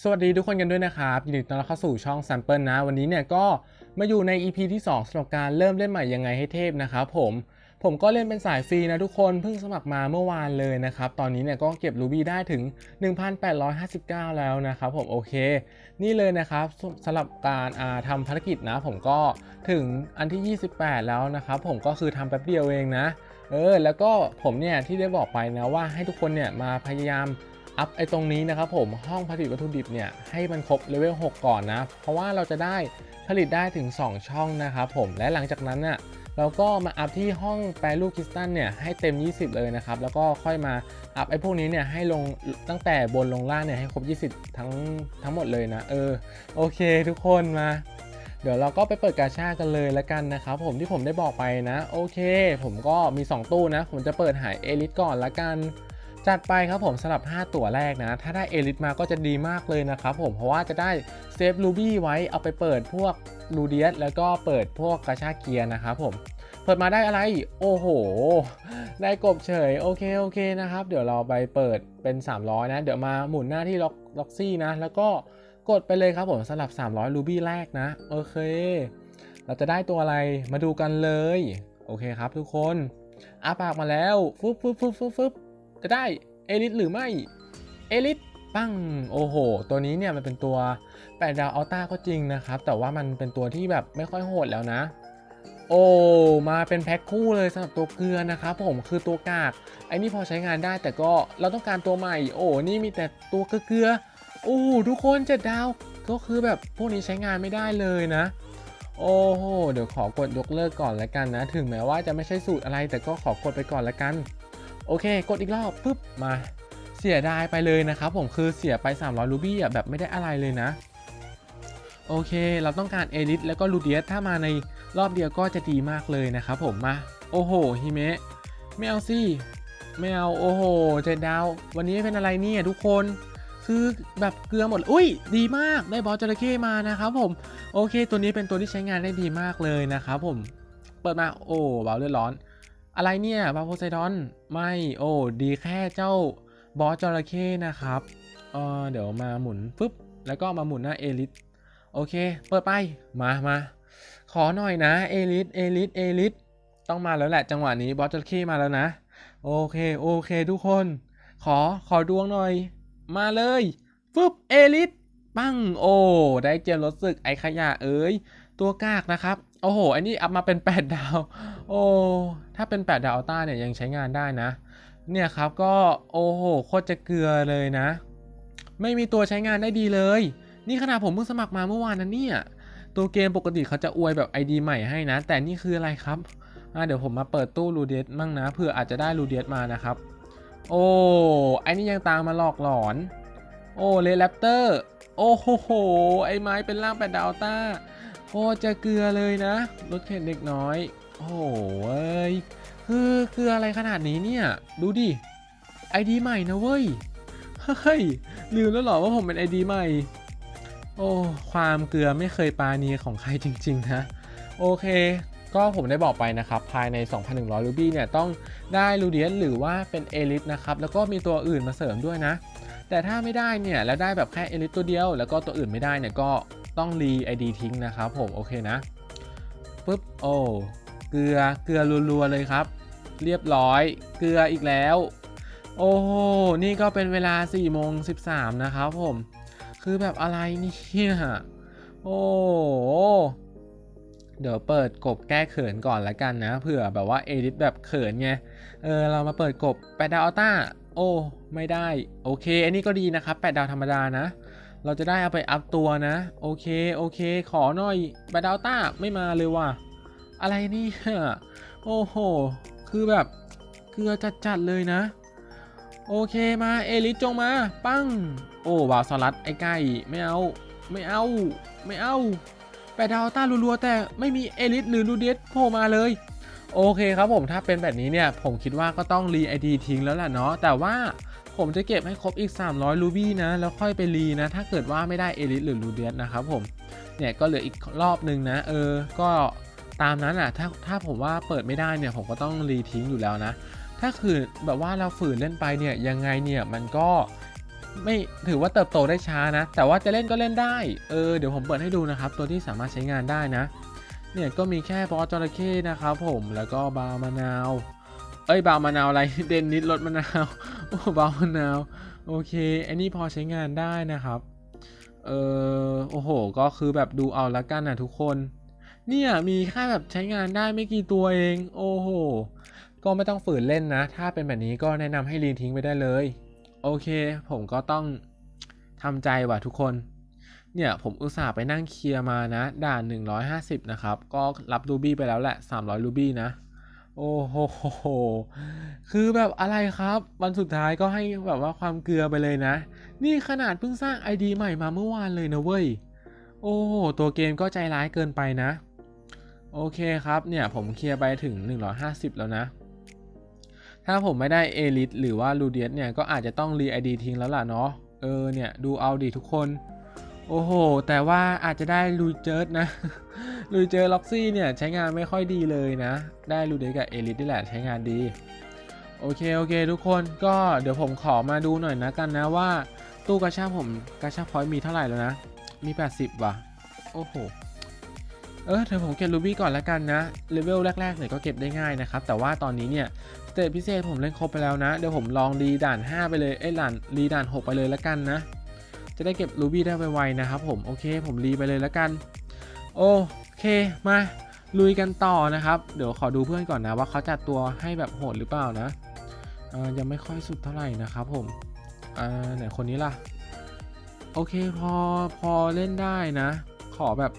สวัสดีทุกคนกันด้วยนะครับ ยินดีต้อนรับเข้าสู่ช่อง Sample นะ วันนี้เนี่ยก็มาอยู่ใน EP ที่ 2สำหรับการเริ่มเล่นใหม่ยังไงให้เทพนะครับผมผมก็เล่นเป็นสายฟรีนะทุกคนเพิ่งสมัครมาเมื่อวานเลยนะครับ ตอนนี้เนี่ยก็เก็บรูบี้ได้ถึง 1,859 แล้วนะครับผมโอเค นี่เลยนะครับสสำหรับการาทำภารกิจนะ ผมก็ถึงอันที่ 28 แล้วนะครับผมก็คือทำแป๊บเดียวเองนะ เออ แล้วก็ผมเนี่ยที่ได้บอกไปนะว่าให้ทุกคนเนี่ยมาพยายาม อัพไอตรงนี้นะครับผมห้องผลิตวัตถุดิบเนี่ยให้มันครบเลเวล6ก่อนนะ เพราะว่าเราจะได้ผลิตได้ถึง 2 ช่องนะครับผมและหลังจากนั้นน่ะเราก็มาอัพที่ห้องแปรรูปคริสตัลเนี่ยให้เต็ม 20 เลยนะครับ แล้วก็ค่อยมาอัพไอพวกนี้เนี่ยให้ลงตั้งแต่บนลงล่างเนี่ยให้ครบ 20 ทั้งทั้งหมดเลยนะ เออโอเคทุกคนมา เดี๋ยวเราก็ไปเปิดกาชากันเลยละกันนะครับผมที่ผมได้บอกไปนะ โอเค ผมก็มี 2 ตู้นะ ผมจะเปิดหายเอลิทก่อนละกัน จัดไปครับผมสำหรับ 5 ตัวแรกนะ ถ้าได้เอลิทมาก็จะดีมากเลยนะครับผม เพราะว่าจะได้เซฟลูบี้ไว้เอาไปเปิดพวกลูเดียสแล้วก็เปิดพวกกาชากเกียร์นะครับผม เปิดมาได้อะไร โอ้โห ได้กบเฉย โอเค โอเคนะครับ เดี๋ยวเราไปเปิดเป็น 300 นะ เดี๋ยวมาหมุนหน้าที่ล็อกล็อกซี่นะ แล้วก็กดไปเลยครับผมสำหรับ 300รูบี้แรกนะ โอเค เราจะได้ตัวอะไร มาดูกันเลย โอเคครับทุกคนอาปากมาแล้วฟึบฟึบฟึบฟึบฟึบ จะได้เอลิทหรือไม่เอลิทปั้งโอ้โห ตัวนี้เนี่ยมันเป็นตัว8ดาวอัลต้าก็จริงนะครับ แต่ว่ามันเป็นตัวที่แบบไม่ค่อยโหดแล้วนะ โอ้มาเป็นแพ็คคู่เลยสำหรับตัวเกลือนะครับผมคือตัวกากไอ้นี่พอใช้งานได้แต่ก็เราต้องการตัวใหม่ โอ้นี่มีแต่ตัวเกลือโอ้ทุกคนเจ็ดดาวก็คือแบบพวกนี้ใช้งานไม่ได้เลยนะ โอ้โหเดี๋ยวขอกดยกเลิกก่อนละกันนะ ถึงแม้ว่าจะไม่ใช่สูตรอะไรแต่ก็ขอกดไปก่อนละกัน โอเค กดอีกรอบปุ๊บมาเสียดายไปเลยนะครับผมคือเสียไป 300 รูบี้อะแบบไม่ได้อะไรเลยนะ โอเค เราต้องการเอลิทแล้วก็ลูเดียสถ้ามาในรอบเดียวก็จะดีมากเลยนะครับผมมา โอ้โหฮิเมะไม่เอาสิไม่เอาโอ้โหเจ็ดดาว วันนี้เป็นอะไรเนี่ยทุกคนคือแบบเกลือหมด อุ้ย ดีมาก ได้บอสจระเข้มานะครับผม โอเค ตัวนี้เป็นตัวที่ใช้งานได้ดีมากเลยนะครับผม เปิดมา โอ้เบาเลือดร้อน อะไรเนี่ยบาโพไซดอน ไม่โอ้ดีแค่เจ้าบอสจระเข้นะครับเออเดี๋ยวมาหมุนปึ๊บแล้วก็มาหมุนหน้าเอลิทโอเค เปิดไปมามาขอหน่อยนะเอลิทเอลิทเอลิทต้องมาแล้วแหละจังหวะนี้บอสจระเข้มาแล้วนะโอเคโอเคทุกคน ขอขอดวงหน่อย มาเลยฟึบเอลิทปั้งโอ้ได้เจมรถสึกไอขยะเอ้ย ตัวกากนะครับ โอ้โห อันนี้อัพมาเป็น 8 ดาว โอ้ ถ้าเป็น 8 ดาวอัลต้าเนี่ยยังใช้งานได้นะ เนี่ยครับก็โอ้โหโคตรจะเกลือเลยนะ ไม่มีตัวใช้งานได้ดีเลย นี่ขนาดผมเพิ่งสมัครมาเมื่อวานนะเนี่ย ตัวเกมปกติเขาจะอวยแบบ ID ใหม่ให้นะ แต่นี่คืออะไรครับอ่าเดี๋ยวผมมาเปิดตู้รูเดียสมั่งนะเผื่ออาจจะได้รูเดียสมานะครับ โอ้ไอ้นี่ยังตามมาหลอกหลอน โอ้เลแรปเตอร์ โอ้โห ไอ้ไม้เป็นร่างแปดดาวต้า คตรจะเกลือเลยนะรถเข็นเด็กน้อย โอ้โหเอ้ยคือเกลืออะไรขนาดนี้เนี่ย ดูดิไอดีใหม่นะเว้ย เฮ้ย ลืมแล้วหรอว่าผมเป็นไอดีใหม่ โอ้ ความเกลือไม่เคยปาณีของใครจริงๆนะ โอเค ก็ผมได้บอกไปนะครับ ภายใน 2,100 รูบี้เนี่ย ต้องได้ลูเดียนหรือว่าเป็นเอลิทนะครับ แล้วก็มีตัวอื่นมาเสริมด้วยนะ แต่ถ้าไม่ได้เนี่ย แล้วได้แบบแค่เอลิทตัวเดียว แล้วก็ตัวอื่นไม่ได้เนี่ยก็ ต้องรีไอดีทิ้งนะครับผมโอเคนะปุ๊บโอ้เกลือเกลือรัวๆเลยครับ เรียบร้อยเกลืออีกแล้ว โอ้โหนี่ก็เป็นเวลา4โมง13 นะครับผม คือแบบอะไรเนี่ยโอ้โหเดี๋ยวเปิดกบแก้เขินก่อนละกันนะเผื่อแบบว่าเอดิทแบบเขินไงเออเรามาเปิดกบแปดดาวอัลต้าโอ้ไม่ได้ โอเค อันนี้ก็ดีนะครับแปดดาวธรรมดานะ เราจะได้เอาไปอัพตัวนะ โอเค โอเค ขอหน่อยแปดดาวอัลต้าไม่มาเลยว่ะ อะไรนี่โอ้โห คือแบบเกลือจัดๆเลยนะ โอเคมา เอลิสจงมา ปั้ง โอ้วาวสลัดไอ้ไก่ไม่เอา ไม่เอา ไม่เอาแปดดาวต้ารัวๆแต่ไม่มีเอลิสหรือลูเดสโผล่มาเลย โอเคครับผมถ้าเป็นแบบนี้เนี่ย ผมคิดว่าก็ต้องรีไอดีทิ้งแล้วแหละเนาะแต่ว่า ผมจะเก็บให้ครบอีก 300ลูบี้นะ แล้วค่อยไปรีนะ ถ้าเกิดว่าไม่ได้เอลิสหรือลูเดียสนะครับผม เนี่ยก็เหลืออีกรอบนึงนะ เออ ก็ตามนั้นอะ ถ้าถ้าผมว่าเปิดไม่ได้เนี่ย ผมก็ต้องรีทิ้งอยู่แล้วนะ ถ้าคือแบบว่าเราฝืนเล่นไปเนี่ย ยังไงเนี่ยมันก็ไม่ถือว่าเติบโตได้ช้านะ แต่ว่าจะเล่นก็เล่นได้ เออ เดี๋ยวผมเปิดให้ดูนะครับ ตัวที่สามารถใช้งานได้นะ เนี่ยก็มีแค่บอสจระเข้นะครับผม แล้วก็บาวมะนาว เอ้ยบาวมะนาวอะไร เดนนิดรสมะนาว โอ้บาวมะนาว โอเค อันนี้พอใช้งานได้นะครับ เออโอ้โห ก็คือแบบดูเอาละกันนะทุกคน เนี่ยมีแค่แบบใช้งานได้ไม่กี่ตัวเอง โอ้โห ก็ไม่ต้องฝืนเล่นนะ ถ้าเป็นแบบนี้ก็แนะนำให้ลีนทิ้งไปได้เลย โอเค ผมก็ต้องทำใจว่ะทุกคนเนี่ยผมอุตส่าห์ไปนั่งเคลียร์มานะ ด่าน 150 นะครับ ก็รับรูบี้ไปแล้วแหละ 300รูบี้นะ โอ้โห คือแบบอะไรครับ วันสุดท้ายก็ให้แบบว่าความเกลือไปเลยนะ นี่ขนาดเพิ่งสร้าง ID ใหม่มาเมื่อวานเลยนะเว้ย โอ้โหตัวเกมก็ใจร้ายเกินไปนะ โอเคครับเนี่ยผมเคลียร์ไปถึง 150 แล้วนะ ถ้าผมไม่ได้เอลิทหรือว่าลูเดียสเนี่ยก็อาจจะต้องรีไอดีทิ้งแล้วล่ะเนาะ เออเนี่ยดูเอาดีทุกคน โอ้โห แต่ว่าอาจจะได้ลูเจิร์ดนะ ลูเจอล็อกซี่เนี่ยใช้งานไม่ค่อยดีเลยนะ ได้ลูเดียสกับเอลิทนี่แหละใช้งานดี โอเคโอเคทุกคนก็เดี๋ยวผมขอมาดูหน่อยนะกันนะว่า ตู้กระชาผมกระชาพอยต์มีเท่าไหร่แล้วนะ มี 80 ว่ะ โอ้โห เออเดี๋ยวผมเก็บรูบี้ก่อนละกันนะ เลเวลแรกๆเนี่ยก็เก็บได้ง่ายนะครับ แต่ว่าตอนนี้เนี่ยสเตจพิเศษผมเล่นครบไปแล้วนะ เดี๋ยวผมลองดีด่าน 5 ไปเลยเอ้ยด่านรีด่าน 6 ไปเลยละกันนะ จะได้เก็บรูบี้ได้ไวๆนะครับผม โอเค ผมรีไปเลยละกัน โอเคมาลุยกันต่อนะครับ เดี๋ยวขอดูเพื่อนก่อนนะว่าเขาจัดตัวให้แบบโหดหรือเปล่านะยังไม่ค่อยสุดเท่าไหร่นะครับผมไหนคนนี้ล่ะ โอเคพอพอเล่นได้นะ ขอแบบ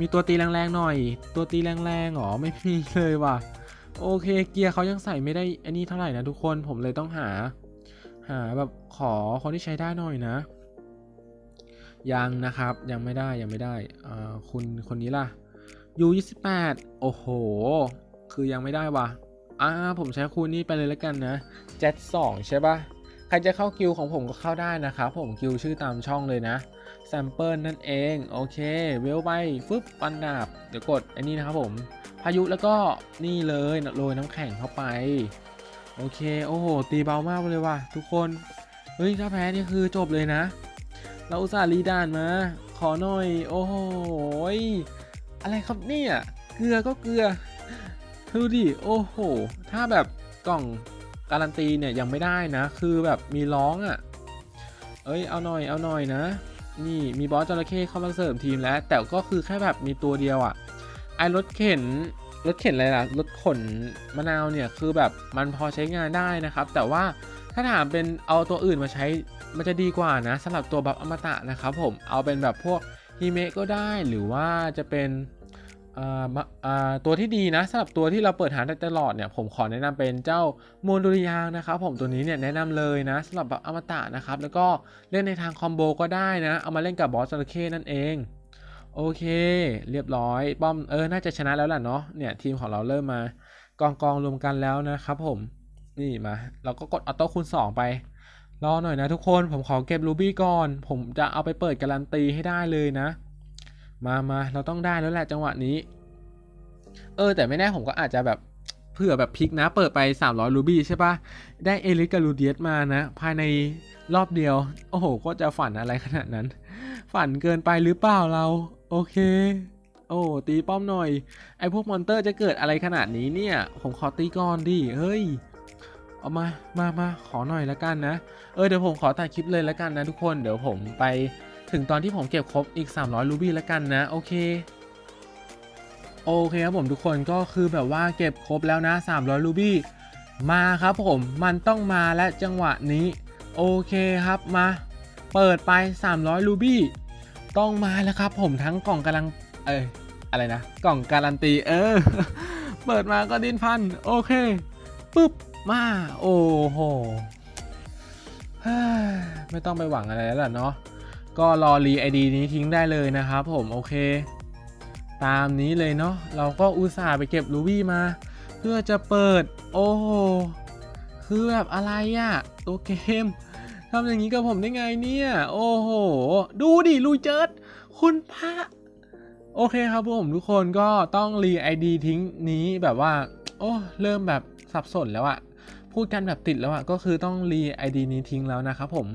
มีตัวตีแรงๆหน่อย ตัวตีแรงๆหรอไม่มีเลยว่ะ โอเคเกียร์เขายังใส่ไม่ได้อันนี้เท่าไหร่นะทุกคนผมเลยต้องหา หาแบบขอคนที่ใช้ได้หน่อยนะ ยังนะครับยังไม่ได้ยังไม่ได้อ่าคุณคนนี้ล่ะ U28 โอ้โห คือยังไม่ได้วะอ่าผมใช้คูณนี้ไปเลยแล้วกันนะเจ็ดสองใช่ปะใครจะเข้ากิลของผมก็เข้าได้นะครับผมกิลชื่อตามช่องเลยนะแซมเปิลนั่นเอง โอเค เวลไปฟึบปันดาบ เดี๋ยวกดไอ้นี่นะครับผม พายุแล้วก็นี่เลยโรยน้ำแข็งเข้าไป โอเค โอ้โห ตีเบามากเลยว่ะทุกคน เฮ้ย ถ้าแพ้นี่คือจบเลยนะ เราอุตส่าห์รีดานมา ขอหน่อย โอ้โหยอะไรครับเนี่ย เกลือก็เกลือดูดิโอ้โห ถ้าแบบกล่องการันตีเนี่ยยังไม่ได้นะ คือแบบมีร้องอะ่ะ เอ้ยเอาหน่อยเอาหน่อยนะ นี่มีบอสจระเข้เข้ามาเสริมทีมแล้ว แต่ก็คือแค่แบบมีตัวเดียวอะ่ะ ไอรถเข็นรถเข็นอะไรล่ะรถขนมะนาวเนี่ยคือแบบมันพอใช้งานได้นะครับ แต่ว่าถ้าถามเป็นเอาตัวอื่นมาใช้ มันจะดีกว่านะสำหรับตัวบัฟอมตะนะครับผมเอาเป็นแบบพวกฮิเมะก็ได้หรือว่าจะเป็นตัวที่ดีนะสำหรับตัวที่เราเปิดหาได้ตลอดเนี่ยผมขอแนะนำเป็นเจ้าโมนดุริยางนะครับผมตัวนี้เนี่ยแนะนำเลยนะสำหรับบัฟอมตะนะครับแล้วก็เล่นในทางคอมโบก็ได้นะเอามาเล่นกับบอสจระเข้นั่นเองโอเค เรียบร้อยป้อมเออน่าจะชนะแล้วล่ะเนาะเนี่ยทีมของเราเริ่มมากองกองรวมกันแล้วนะครับผมนี่มาเราก็กดออโต้คูณ2ไป รอหน่อยนะทุกคนผมขอเก็บรูบี้ก่อน ผมจะเอาไปเปิดการันตีให้ได้เลยนะ มามาเราต้องได้แล้วแหละจังหวะนี้ เออ แต่ไม่แน่ผมก็อาจจะแบบเผื่อแบบพลิกนะ เปิดไป 300รูบี้ใช่ปะได้เอลิสกับลูเดียสมานะ ภายในรอบเดียว โอ้โห ก็จะฝันอะไรขนาดนั้น ฝันเกินไปหรือเปล่าเรา โอเค โอ้ตีป้อมหน่อย ไอพวกมอนเตอร์จะเกิดอะไรขนาดนี้เนี่ย ผมขอตีก่อนดิ เฮ้ย เอามา มามาขอหน่อยละกันนะ เออเดี๋ยวผมขอตัดคลิปเลยละกันนะทุกคน เดี๋ยวผมไปถึงตอนที่ผมเก็บครบอีก 300 รูบี้ละกันนะ โอเค โอเคครับผมทุกคนก็คือแบบว่าเก็บครบแล้วนะ 300 รูบี้ มาครับผม มันต้องมาและจังหวะนี้ โอเคครับมา เปิดไป 300 รูบี้ ต้องมาแล้วครับผมทั้งกล่องกำลัง เอ้ยอะไรนะ กล่องการันตี เออ เปิดมาก็ดิ้นพัน โอเค ปึ๊บ มา โอ้โหไม่ต้องไปหวังอะไรแล้วล่ะเนาะก็รอรีไอดีนี้ทิ้งได้เลยนะครับผมโอเค ตามนี้เลยเนาะเราก็อุตส่าห์ไปเก็บรูบี้มา เพื่อจะเปิด โอ้โหคือแบบอะไรอะตัวเกมทำอย่างนี้กับผมได้ไงเนี่ย โอ้โห ดูดิลุยเจิดคุณพระ โอเคครับผมทุกคนก็ต้องรีไอดีทิ้งนี้แบบว่า โอ้ เริ่มแบบสับสนแล้วอะ พูดกันแบบติดแล้วอะก็คือต้องรีไอดีนี้ทิ้งแล้วนะครับผม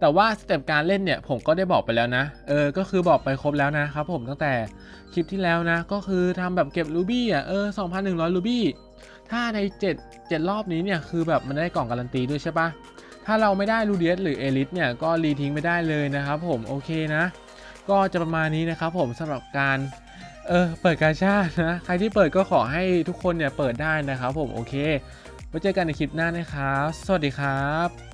แต่ว่าสเต็ปการเล่นเนี่ยผมก็ได้บอกไปแล้วนะ เออ ก็คือบอกไปครบแล้วนะครับผมตั้งแต่คลิปที่แล้วนะ ก็คือทำแบบเก็บรูบี้อะ เออ 2,100 รูบี้ ถ้าใน 7 7 รอบนี้เนี่ยคือแบบมันได้กล่องการันตีด้วยใช่ปะถ้าเราไม่ได้รูเดียสหรือเอลิสเนี่ยก็รีทิ้งไม่ได้เลยนะครับผม โอเคนะ ก็จะประมาณนี้นะครับผมสำหรับการเออเปิดกาชาดนะ ใครที่เปิดก็ขอให้ทุกคนเนี่ยเปิดได้นะครับผม โอเค ไว้เจอกันในคลิปหน้านะครับ สวัสดีครับ